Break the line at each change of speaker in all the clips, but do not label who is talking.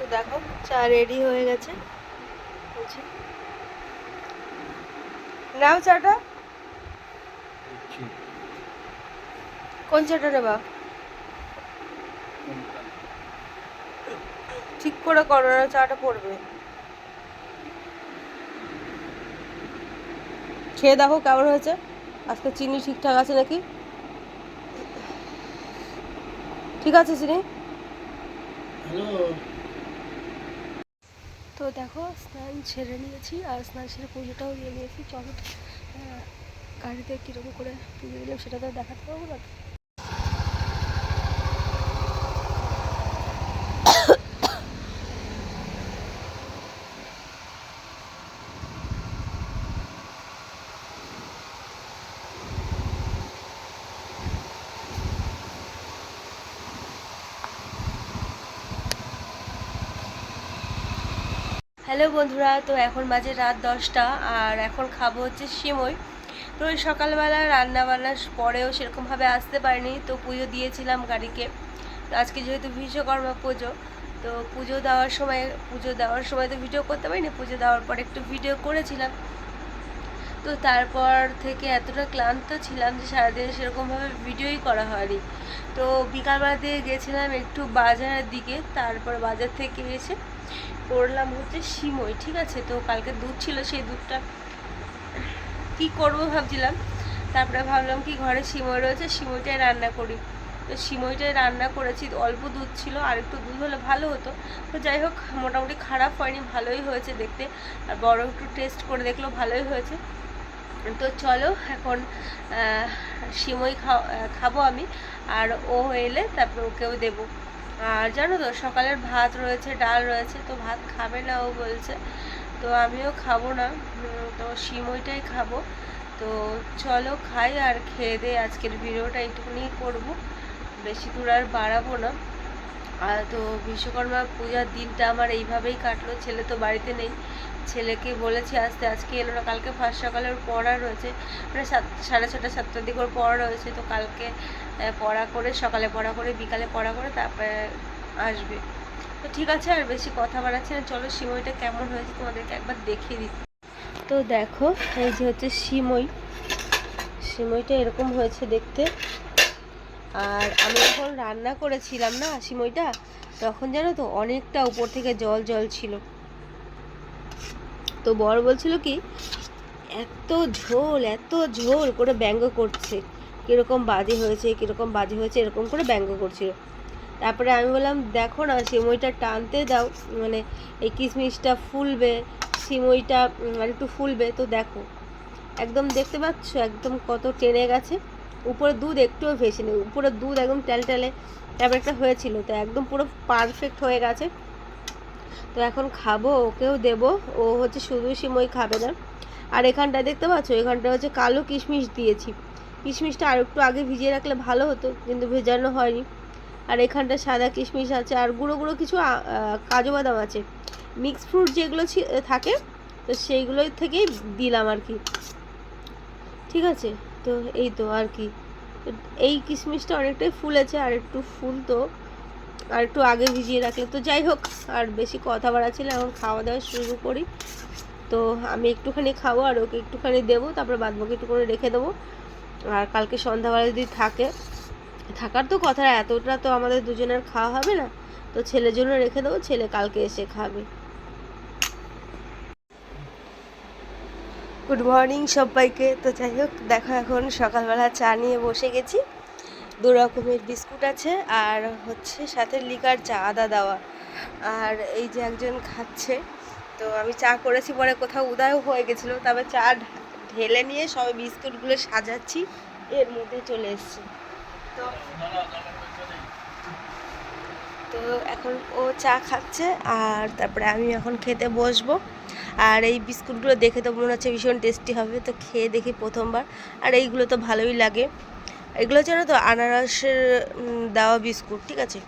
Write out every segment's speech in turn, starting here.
তো দেখো চা রেডি হয়ে গেছে। নাও চাটা। কোন চাটা নেবা? ঠিক করে করো না চাটা পড়বে। খেয়ে দেখো কেমন হয়েছে। আজকে চিনি ঠিকঠাক আছে নাকি? ঠিক আছে চিনি? তো দেখো, স্নান ছেড়ে নিয়েছি আর স্নান ছেড়ে পুজোটাও দিয়ে নিয়েছি চলো গাড়িতে কীরকম করে পুজো দিলাম সেটা তো দেখাতে পারব না। হ্যালো বন্ধুরা, তো এখন বাজে রাত দশটা আর এখন খাব হচ্ছে সিমই। তো ওই সকালবেলা রান্না বান্নার পরেও সেরকমভাবে আসতে পারিনি, তো পুজো দিয়েছিলাম গাড়িকে। আজকে যেহেতু বিশ্বকর্মা পুজো, তো পুজো দেওয়ার সময় পুজো দেওয়ার সময় তো ভিডিও করতে পারিনি, পুজো দেওয়ার পর একটু ভিডিও করেছিলাম। তো তারপর থেকে এতটা ক্লান্ত ছিলাম যে সারাদিন সেরকমভাবে ভিডিওই করা হয়নি। তো বিকালবেলা দিয়ে গেছিলাম একটু বাজারের দিকে, তারপর বাজার থেকে এসে করলাম হচ্ছে সিমই, ঠিক আছে? তো কালকে দুধ ছিল, সেই দুধটা কি করব ভাবছিলাম। তারপরে ভাবলাম কি ঘরে সিমই রয়েছে, সিমইটাই রান্না করি। তো সিমইটাই রান্না করেছি, অল্প দুধ ছিল, আর একটু দুধ হলে ভালো হতো। তো যাই হোক, মোটামুটি খারাপ হয়নি, ভালোই হয়েছে দেখতে। আর বড় একটু টেস্ট করে দেখল, ভালোই হয়েছে। তো চলো এখন সিমই খাব আমি, আর ও এলে তারপরে ওকেও দেবো। আর জানো তো, সকালের ভাত রয়েছে, ডাল রয়েছে, তো ভাত খাবে না ও বলছে। তো আমিও খাব না তো সিমইটাই খাব। তো চলো খাই আর খেয়ে দিয়ে আজকের ভিডিওটা এইটুকুনি করব। বেশি দূর আর বাড়াবো না। তো বিশ্বকর্মা পূজার দিনটা আমার এইভাবেই কাটলো, ছেলে তো বাড়িতে নেই। ছেলেকে বলেছি আসতে, আজকে এলো না, কালকে ফার্স্ট সকালে ওর পড়া রয়েছে। মানে সাত, সাড়ে ছটা, সাতটার দিকে ওর পড়া রয়েছে, তো কালকে পড়া করে, সকালে পড়া করে, বিকালে পড়া করে, তারপরে আসবে। তো ঠিক আছে, আর বেশি কথা বাড়াচ্ছি না। চলো সিমইটা কেমন হয়েছে তোমাদেরকে একবার দেখিয়ে দিই। তো দেখো, এই যে হচ্ছে সিমই সিমইটা এরকম হয়েছে দেখতে। আর আমি যখন রান্না করেছিলাম না সিমইটা তখন জানো তো অনেকটা উপর থেকে জল জল ছিল। তো বর বলছিল কি, এত ঝোল এত ঝোল করে ব্যঙ্গ করছে। কীরকম বাজে হয়েছে, কীরকম বাজে হয়েছে, এরকম করে ব্যঙ্গ করছিল। তারপরে আমি বললাম, দেখো না, সিমইটা টানতে দাও মানে এই কিশমিশটা ফুলবে, সিমইটা আর একটু ফুলবে, তো দেখো। একদম দেখতে পাচ্ছ, একদম কত টেনে গেছে। উপরে দুধ একটুও ভেসে নেই, উপরে দুধ একদম টেলটেলে তারপর একটা হয়েছিল, তো একদম পুরো পারফেক্ট হয়ে গেছে। তো এখন খাব, ওকেও দেবো, ও হচ্ছে শুধু সিমই খাবে না। আর এখানটা দেখতে পাচ্ছ এখানটা হচ্ছে কালো কিশমিশ দিয়েছি। কিশমিশটা আর একটু আগে ভিজিয়ে রাখলে ভালো হতো, কিন্তু ভেজানো হয়নি। আর এখানটা সাদা কিশমিশ আছে, আর গুঁড়ো গুঁড়ো কিছু কাজু বাদাম আছে। মিক্স ফ্রুট যেগুলো থাকে, তো সেইগুলোই থেকেই দিলাম আর কি। ঠিক আছে? তো এই তো আর কি। এই কিশমিশটা অনেকটাই ফুলেছে, আর একটু ফুল তো। আর একটু আগে ভিজিয়ে রাখলে তো যাই হোক, আর বেশি কথা বাড়াচ্ছিল এখন খাওয়া দাওয়া শুরু করি। তো আমি একটুখানি খাব আর ওকে একটুখানি দেবো, তারপর বাদ বাকি একটু করে রেখে দেবো। আর কালকে সন্ধ্যাবেলা যদি থাকে, থাকার তো কথা এতটা তো আমাদের দুজনের খাওয়া হবে না। তো ছেলের জন্য রেখে দেবো, ছেলে কালকে এসে খাবে। গুড মর্নিং সবাইকে। তো যাই হোক, দেখো এখন সকালবেলা চা নিয়ে বসে গেছি। দু রকমের বিস্কুট আছে, আর হচ্ছে সাথে লিকার চা, আদা দেওয়া। আর এই যে একজন খাচ্ছে, তো আমি চা করেছি পরে কোথাও উদয়ও হয়ে গেছিল, তবে চা ঢেলে নিয়ে সবাই বিস্কুটগুলো সাজাচ্ছি, এর মধ্যে চলে এসছে। তো তো এখন ও চা খাচ্ছে, আর তারপরে আমি এখন খেতে বসবো। আর এই বিস্কুটগুলো দেখে তো মনে হচ্ছে ভীষণ টেস্টি হবে, তো খেয়ে দেখি প্রথমবার। আর এইগুলো তো ভালোই লাগে। এগুলো জানো তো আনারসের দেওয়া বিস্কুট, ঠিক আছে?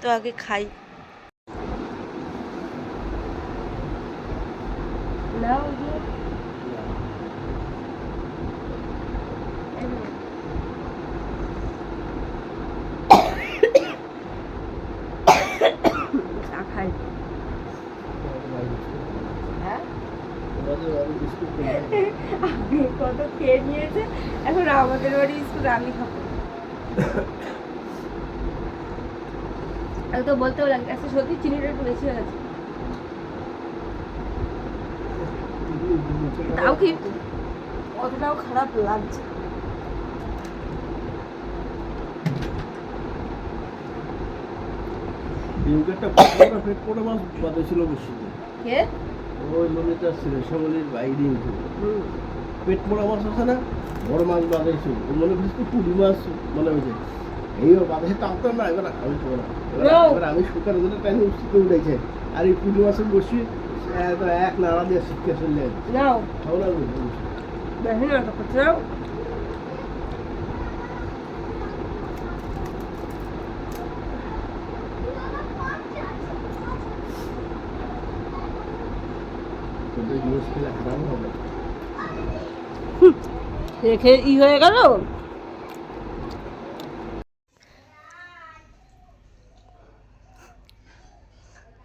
তো আগে খাই নাও গিয়ে চা খাই
আমাদের বাড়ি বিস্কুট কিনে
আগে কত খেয়ে নিয়েছে। এখন আমাদের বাড়ি স্কুল আমি খাব। তো বলতেও লাগে আচ্ছা সত্যি চিনিটা একটু বেশি হয়ে গেছে। তাও কি? অতটাও খারাপ লাগছে।
ছিল বেশি?
কে?
ওই ললিতা ছিল শ্যামলির ডিম ছিল পেট পোড়া মাছ আছে না? বড় মাছ বাদে ছিল মনে করছিস তো পুরি মাছ মনে হয়েছে এই বাদে টানতাম না এবার আমি না। এবার- আমি শুকার দিলে টাইম উঠতে উঠেছে আর এই পুরি মাছের বসি এক নাড়া দিয়ে না আমি।
বেশি নাটক করছে রেখে ই হয়ে গেল।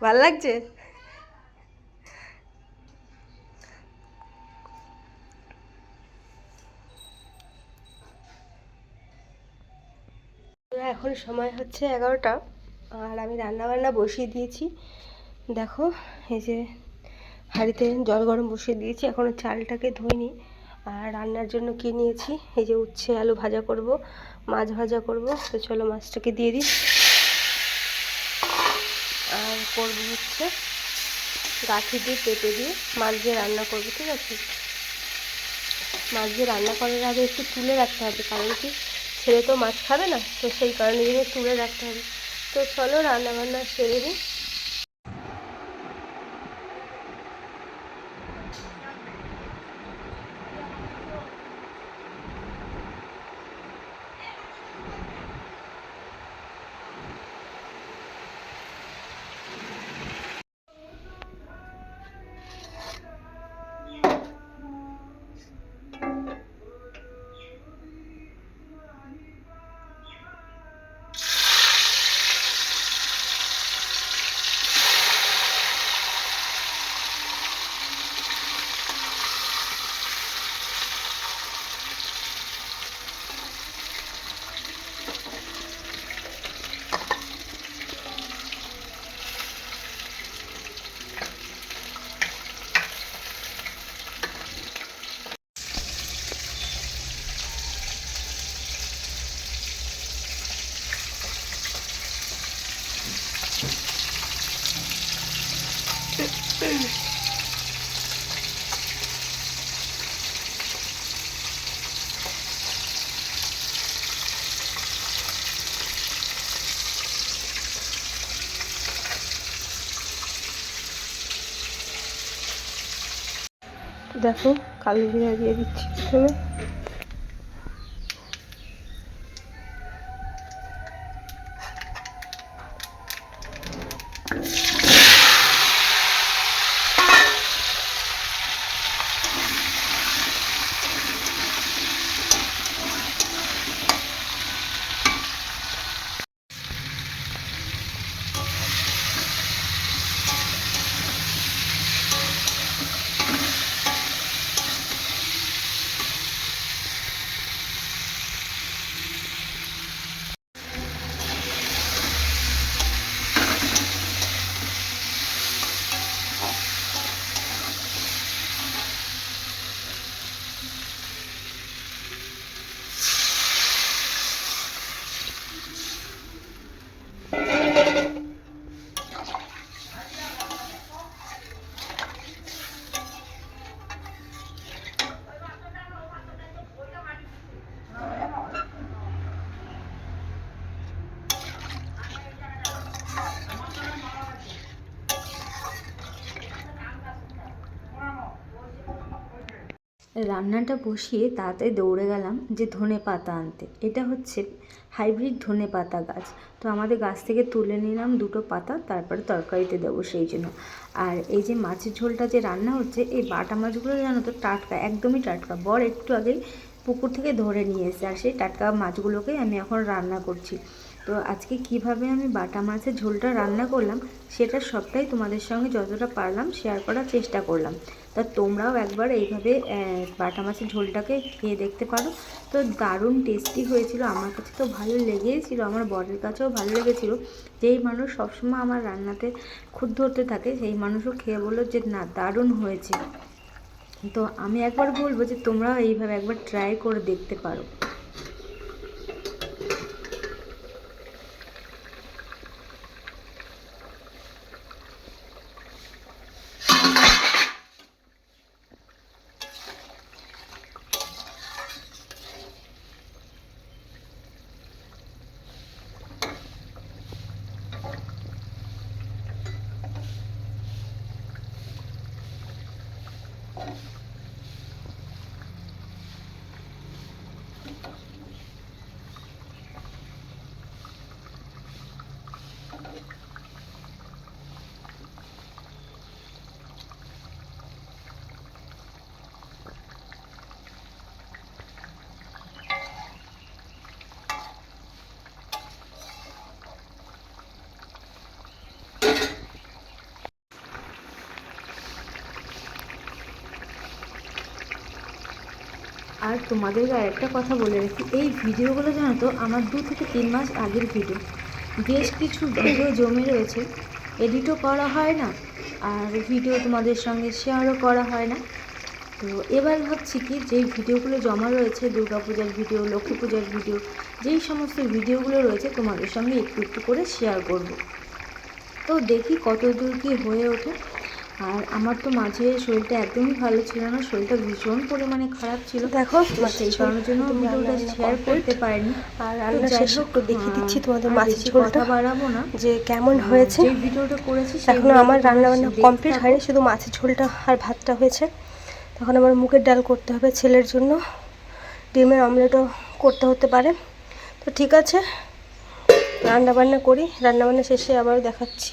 ভালো লাগছে? এখন সময় হচ্ছে এগারোটা, আর আমি রান্না বান্না বসিয়ে দিয়েছি। দেখো, এই যে হাঁড়িতে জল গরম বসিয়ে দিয়েছি এখনও চালটাকে ধুইনি। আর রান্নার জন্য কি নিয়েছি? এই যে উচ্ছে আলু ভাজা করব, মাছ ভাজা করব। তো চলো মাছটাকে দিয়ে দিই। আর করব হচ্ছে গাঠি দিয়ে পেঁপে দিয়ে মাছ দিয়ে রান্না করব, ঠিক আছে? মাছ দিয়ে রান্না করার আগে একটু তুলে রাখতে হবে, কারণ কি ছেলে তো মাছ খাবে না, তো সেই কারণে জন্য তুলে রাখতে হবে। তো চলো রান্না বান্না সেরে নিই। দেখো কালো জিরা দিয়ে দিচ্ছি প্রথমে।
রান্নাটা বসিয়ে তাড়াতাড়ি দৌড়ে গেলাম যে ধনে পাতা আনতে। এটা হচ্ছে হাইব্রিড ধনে পাতা গাছ। তো আমাদের গাছ থেকে তুলে নিলাম দুটো পাতা, তারপরে তরকারিতে দেবো সেই জন্য। আর এই যে মাছের ঝোলটা যে রান্না হচ্ছে, এই বাটা মাছগুলো জানো তো টাটকা, একদমই টাটকা। বর একটু আগেই পুকুর থেকে ধরে নিয়ে এসে আর সেই টাটকা মাছগুলোকেই আমি এখন রান্না করছি। তো আজকে কীভাবে আমি বাটা মাছের ঝোলটা রান্না করলাম, সেটা সবটাই তোমাদের সঙ্গে যতটা পারলাম শেয়ার করার চেষ্টা করলাম। তা তোমরাও একবার এইভাবে বাটা মাছের ঝোলটাকে খেয়ে দেখতে পারো। তো দারুণ টেস্টি হয়েছিল। আমার কাছে তো ভালো লেগেছিল আমার বরের কাছেও ভালো লেগেছিল। যেই মানুষ সবসময় আমার রান্নাতে খুদ ধরতে থাকে, সেই মানুষও খেয়ে বলল যে, না, দারুণ হয়েছে। তো আমি একবার বলব যে, তোমরাও এইভাবে একবার ট্রাই করে দেখতে পারো। Thank you. আর তোমাদেরকে আরেকটা কথা বলে রাখি, এই ভিডিওগুলো জানো তো আমার দু থেকে তিন মাস আগের ভিডিও। বেশ কিছু ভিডিও জমে রয়েছে এডিটও করা হয় না, আর ভিডিও তোমাদের সঙ্গে শেয়ারও করা হয় না। তো এবার ভাবছি কি, যেই ভিডিওগুলো জমা রয়েছে, দুর্গাপূজার ভিডিও লক্ষ্মী পূজার ভিডিও, যেই সমস্ত ভিডিওগুলো রয়েছে তোমাদের সঙ্গে একটু একটু করে শেয়ার করব। তো দেখি কত দূর কী হয়ে ওঠে। আর আমার তো মাঝে শরীরটা একদমই ভালো ছিল না শরীরটা ভীষণ পরিমাণে খারাপ ছিল।
দেখো
সেই কারণের জন্য ভিডিওটা শেয়ার করতে পারিনি।
আর রান্না
যাই
শেষ
হোক,
একটু দেখিয়ে দিচ্ছি তোমাদের মাছের ঝোলটা
বাড়াবো না।
যে কেমন হয়েছে।
ভিডিওটা করেছি
এখনও আমার রান্না বান্না কমপ্লিট হয়নি শুধু মাছের ঝোলটা আর ভাতটা হয়েছে। তখন আমার মুগের ডাল করতে হবে ছেলের জন্য। ডিমের অমলেটও করতে হতে পারে। তো ঠিক আছে রান্না বান্না করি রান্না বান্না শেষে আবার দেখাচ্ছি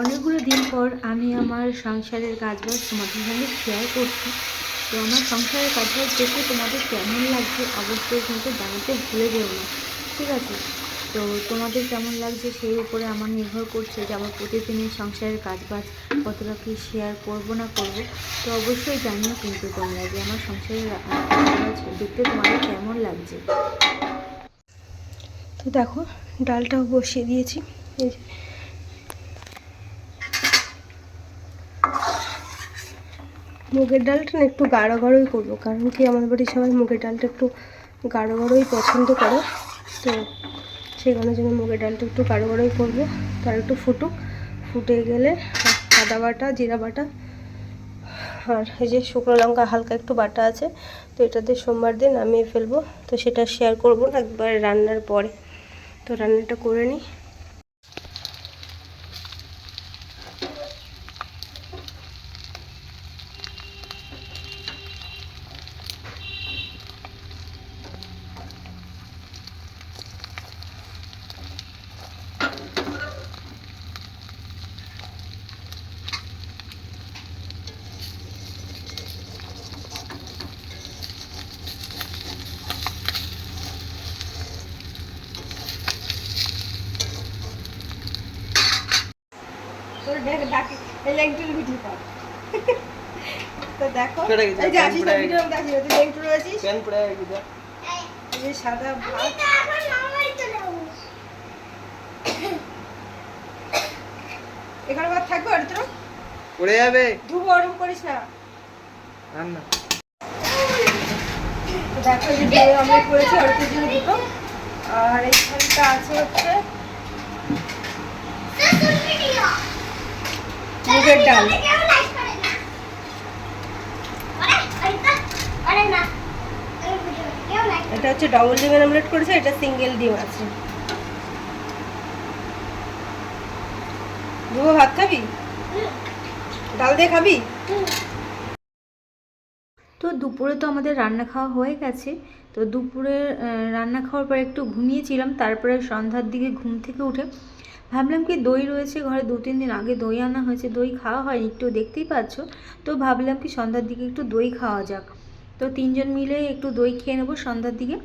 অনেকগুলো দিন পর আমি আমার সংসারের কাজবাজ তোমাদের সঙ্গে শেয়ার করছি। তো আমার সংসারের কাজবাজ দেখে তোমাদের কেমন লাগছে অবশ্যই কিন্তু জানাতে ভুলে যেও না, ঠিক আছে? তো তোমাদের কেমন লাগছে সেই উপরে আমার নির্ভর করছে যে আমার প্রতিদিনের সংসারের কাজবাজ কতটা কি শেয়ার করব না করব। তো অবশ্যই জানিও কিন্তু তোমরা যে আমার সংসারের কাজবাজ দেখতে তোমাদের কেমন লাগছে।
তো দেখো, ডালটাও বসিয়ে দিয়েছি। এই মুগের ডালটা না একটু গাঢ় গাঢ়ই করব, কারণ কি আমাদের বাড়ির সবাই মুগের ডালটা একটু গাঢ় গাঢ়ই পছন্দ করে। তো সেই কারণের জন্য মুগের ডালটা একটু গাঢ় গাঢ়ই করব, তার একটু ফুটুক। ফুটে গেলে আদা বাটা, জিরা বাটা, আর এই যে শুকনো লঙ্কা হালকা একটু বাটা আছে, তো এটা দিয়ে সোমবার দিন নামিয়ে ফেলব। তো সেটা শেয়ার করব না, একবার রান্নার পরে। তো রান্নাটা করে নিই।
গেছে,
এই যে
পড়ে
ভিডিও দেখিয়ে তুই লেংটু রয়েছিস
প্যান পড়ে গেছে।
এই যে সাদা ভাত। এখানে ভাত থাকবে আর তোর
পড়ে যাবে।
ধুবো গরম করিস না।
রান্না
দেখো এই যে দই করেছি অল্পের জন্য দুটো। আর এইখানটা আছে হচ্ছে মুগের ডাল। এটা হচ্ছে ডবল ডিমের অমলেট করেছে, এটা সিঙ্গেল ডিম আছে। দুবো ভাত খাবি? ডাল দিয়ে খাবি?
তো দুপুরে তো আমাদের রান্না খাওয়া হয়ে গেছে। তো দুপুরে রান্না খাওয়ার পর একটু ঘুমিয়েছিলাম, তারপরে সন্ধ্যার দিকে ঘুম থেকে উঠে ভাবলাম কি দই রয়েছে, ঘরে দু তিন দিন আগে দই আনা হয়েছে, দই খাওয়া হয়নি, একটু দেখতেই পাচ্ছ। তো ভাবলাম কি সন্ধ্যার দিকে একটু দই খাওয়া যাক। তো তিনজন মিলে একটু দই খেয়ে নেব সন্ধ্যার দিকে।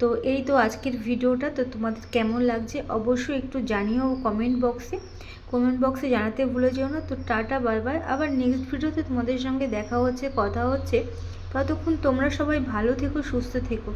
তো এই তো আজকের ভিডিওটা। তো তোমাদের কেমন লাগছে অবশ্যই একটু জানিও কমেন্ট বক্সে কমেন্ট বক্সে জানাতে ভুলে যেও না। তো টাটা বাই আবার নেক্সট ভিডিওতে তোমাদের সঙ্গে দেখা হচ্ছে, কথা হচ্ছে। ততক্ষণ তোমরা সবাই ভালো থেকো, সুস্থ থেকো।